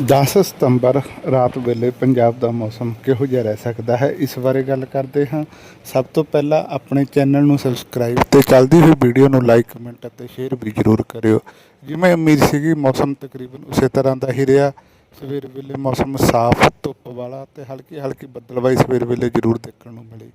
10 ਸਤੰਬਰ ਰਾਤ ਵੇਲੇ ਪੰਜਾਬ ਦਾ ਮੌਸਮ ਕਿਹੋ ਜਿਹਾ ਰਹਿ ਸਕਦਾ ਹੈ, ਇਸ ਬਾਰੇ ਗੱਲ ਕਰਦੇ ਹਾਂ। ਸਭ ਤੋਂ ਪਹਿਲਾਂ ਆਪਣੇ ਚੈਨਲ ਨੂੰ ਸਬਸਕ੍ਰਾਈਬ ਤੇ ਚੱਲਦੀ ਹੋਈ ਵੀਡੀਓ ਨੂੰ ਲਾਈਕ ਕਮੈਂਟ ਅਤੇ ਸ਼ੇਅਰ ਵੀ ਜ਼ਰੂਰ ਕਰਿਓ। ਜਿਵੇਂ ਉਮੀਦ ਸੀਗੀ, ਮੌਸਮ ਤਕਰੀਬਨ ਉਸੇ ਤਰ੍ਹਾਂ ਦਾ ਹੀ ਰਿਹਾ। ਸਵੇਰ ਵੇਲੇ ਮੌਸਮ ਸਾਫ਼, ਧੁੱਪ ਵਾਲਾ ਤੇ ਹਲਕੀ ਹਲਕੀ ਬੱਦਲਵਾਈ ਸਵੇਰ ਵੇਲੇ ਜ਼ਰੂਰ ਦੇਖਣ ਨੂੰ ਮਿਲੀ।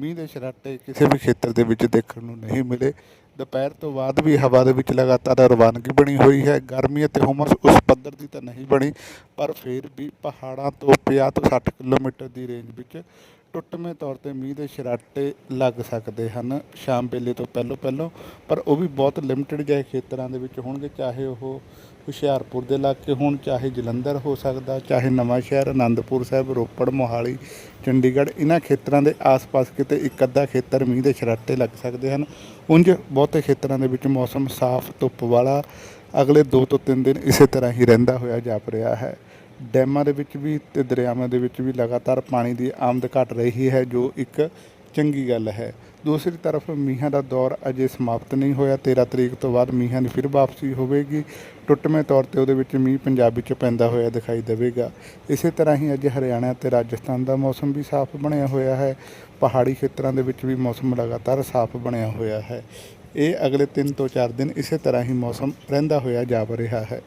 ਮੀਂਹ ਦੇ ਸਰਾਟੇ ਕਿਸੇ ਵੀ ਖੇਤਰ ਦੇ ਵਿੱਚ ਦੇਖਣ ਨੂੰ ਨਹੀਂ ਮਿਲੇ। ਦੁਪਹਿਰ ਤੋਂ ਬਾਅਦ ਵੀ ਹਵਾ ਦੇ ਵਿੱਚ ਲਗਾਤਾਰ ਰਵਾਨਗੀ ਬਣੀ ਹੋਈ ਹੈ। ਗਰਮੀ ਅਤੇ ਹੁਮਸ ਉਸ ਪੱਧਰ ਦੀ ਤਾਂ ਨਹੀਂ ਬਣੀ, ਪਰ ਫਿਰ ਵੀ ਪਹਾੜਾਂ ਤੋਂ 50 ਤੋਂ 60 ਕਿਲੋਮੀਟਰ ਦੀ ਰੇਂਜ ਵਿੱਚ ਟੁੱਟਵੇਂ ਤੌਰ ਤੇ ਮੀਂਹ ਦੇ ਛਰਾਟੇ ਲੱਗ ਸਕਦੇ ਹਨ ਸ਼ਾਮ ਵੇਲੇ ਤੋਂ ਪਹਿਲਾਂ ਪਹਿਲਾਂ, ਪਰ ਉਹ ਵੀ ਬਹੁਤ ਲਿਮਟਿਡ ਜਿਹੇ ਖੇਤਰਾਂ ਦੇ ਵਿੱਚ ਹੋਣਗੇ, ਚਾਹੇ ਉਹ ਹੁਸ਼ਿਆਰਪੁਰ ਦੇ ਇਲਾਕੇ ਹੋਣ, ਚਾਹੇ ਜਲੰਧਰ ਹੋ ਸਕਦਾ, ਚਾਹੇ ਨਵਾਂ ਸ਼ਹਿਰ ਆਨੰਦਪੁਰ ਸਾਹਿਬ, ਰੋਪੜ, ਮੋਹਾਲੀ, ਚੰਡੀਗੜ੍ਹ ਇਹਨਾਂ ਖੇਤਰਾਂ ਦੇ ਆਸ-ਪਾਸ ਕਿਤੇ ਇੱਕ ਅੱਧਾ ਖੇਤਰ ਮੀਂਹ ਦੇ ਛਰਾਟੇ ਲੱਗ ਸਕਦੇ ਹਨ। ਉਂਝ ਬਹੁਤੇ ਖੇਤਰਾਂ ਦੇ ਵਿੱਚ ਮੌਸਮ ਸਾਫ਼, ਧੁੱਪ ਵਾਲਾ ਅਗਲੇ 2 ਤੋਂ 3 ਦਿਨ ਇਸੇ ਤਰ੍ਹਾਂ ਹੀ ਰਹਿੰਦਾ ਹੋਇਆ ਜਾਪ ਰਿਹਾ ਹੈ। ਡੈਮਾਂ ਦੇ ਵਿੱਚ ਵੀ ਤੇ ਦਰਿਆਵਾਂ ਦੇ ਵਿੱਚ ਵੀ ਲਗਾਤਾਰ ਪਾਣੀ ਦੀ ਆਮਦ ਘਟ ਰਹੀ ਹੈ, ਜੋ ਇੱਕ ਚੰਗੀ ਗੱਲ ਹੈ। ਦੂਸਰੀ ਤਰਫ ਮੀਂਹਾਂ ਦਾ ਦੌਰ ਅਜੇ ਸਮਾਪਤ ਨਹੀਂ ਹੋਇਆ। 13 ਤਰੀਕ ਤੋਂ ਬਾਅਦ ਮੀਂਹਾਂ ਦੀ ਫਿਰ ਵਾਪਸੀ ਹੋਵੇਗੀ। ਟੁੱਟਵੇਂ ਤੌਰ ਤੇ ਉਹਦੇ ਵਿੱਚ ਮੀਂਹ ਪੰਜਾਬ ਵਿੱਚ ਪੈਂਦਾ ਹੋਇਆ ਦਿਖਾਈ ਦੇਵੇਗਾ। ਇਸੇ ਤਰ੍ਹਾਂ ਹੀ ਅੱਜ ਹਰਿਆਣਾ ਤੇ ਰਾਜਸਥਾਨ ਦਾ ਮੌਸਮ ਵੀ ਸਾਫ਼ ਬਣਿਆ ਹੋਇਆ ਹੈ। ਪਹਾੜੀ ਖੇਤਰਾਂ ਦੇ ਵਿੱਚ ਵੀ ਮੌਸਮ ਲਗਾਤਾਰ ਸਾਫ਼ ਬਣਿਆ ਹੋਇਆ ਹੈ। ਇਹ ਅਗਲੇ 3 ਤੋਂ 4 ਦਿਨ ਇਸੇ ਤਰ੍ਹਾਂ ਹੀ ਮੌਸਮ ਰਹਿੰਦਾ ਹੋਇਆ ਜਾਪ ਰਿਹਾ ਹੈ।